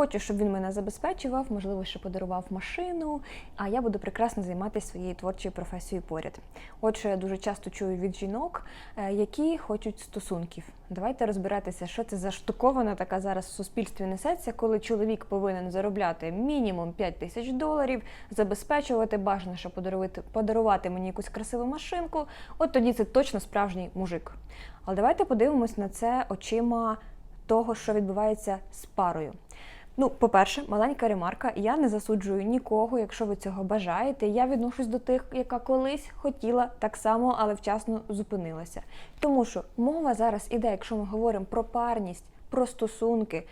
Хочу, щоб він мене забезпечував, можливо, ще подарував машину, а я буду прекрасно займатися своєю творчою професією поряд. От що я дуже часто чую від жінок, е, які хочуть стосунків. Давайте розбиратися, що це за штукована така зараз в суспільстві несеться, коли чоловік повинен заробляти мінімум 5 тисяч доларів, забезпечувати бажано, що подарувати, подарувати мені якусь красиву машинку. От тоді це точно справжній мужик. Але давайте подивимось на це очима того, що відбувається з парою. Ну, по-перше, маленька ремарка. Я не засуджую нікого, якщо ви цього бажаєте. Я відношусь до тих, яка колись хотіла так само, але вчасно зупинилася. Тому що мова зараз іде, якщо ми говоримо про парність, про стосунки,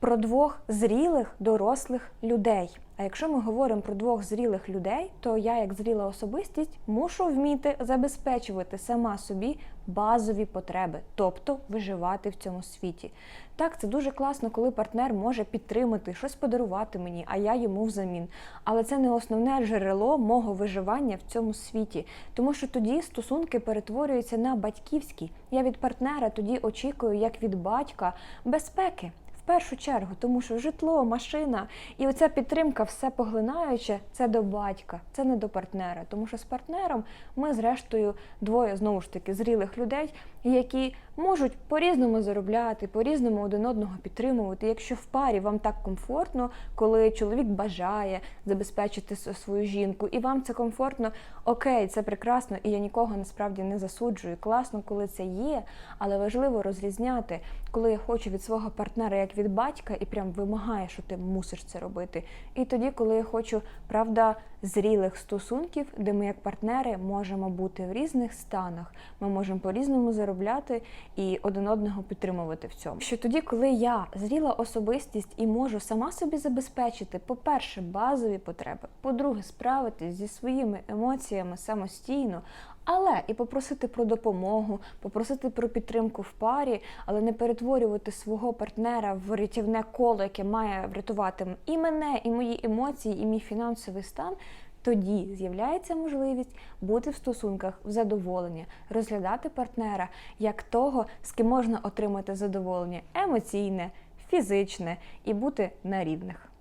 про двох зрілих дорослих людей. А якщо ми говоримо про двох зрілих людей, то я, як зріла особистість, мушу вміти забезпечувати сама собі базові потреби, тобто виживати в цьому світі. Так, це дуже класно, коли партнер може підтримати, щось подарувати мені, а я йому взамін. Але це не основне джерело мого виживання в цьому світі, тому що тоді стосунки перетворюються на батьківські. Я від партнера тоді очікую, як від батька, безпеки. Першу чергу, тому що житло, машина і оця підтримка, все поглинаюче, це до батька, це не до партнера. Тому що з партнером ми, зрештою, двоє знову ж таки зрілих людей, які можуть по-різному заробляти, по-різному один одного підтримувати. Якщо в парі вам так комфортно, коли чоловік бажає забезпечити свою жінку, і вам це комфортно, окей, це прекрасно, і я нікого насправді не засуджую. Класно, коли це є, але важливо розрізняти, коли я хочу від свого партнера як від батька, і прям вимагає, що ти мусиш це робити. І тоді, коли я хочу, правда, зрілих стосунків, де ми як партнери можемо бути в різних станах, ми можемо по-різному заробляти і один одного підтримувати в цьому. Що тоді, коли я зріла особистість і можу сама собі забезпечити, по-перше, базові потреби, по-друге, справитись зі своїми емоціями самостійно, але і попросити про допомогу, попросити про підтримку в парі, але не перетворювати свого партнера в рятівне коло, яке має врятувати і мене, і мої емоції, і мій фінансовий стан. Тоді з'являється можливість бути в стосунках в задоволення, розглядати партнера як того, з ким можна отримати задоволення емоційне, фізичне і бути на рівних.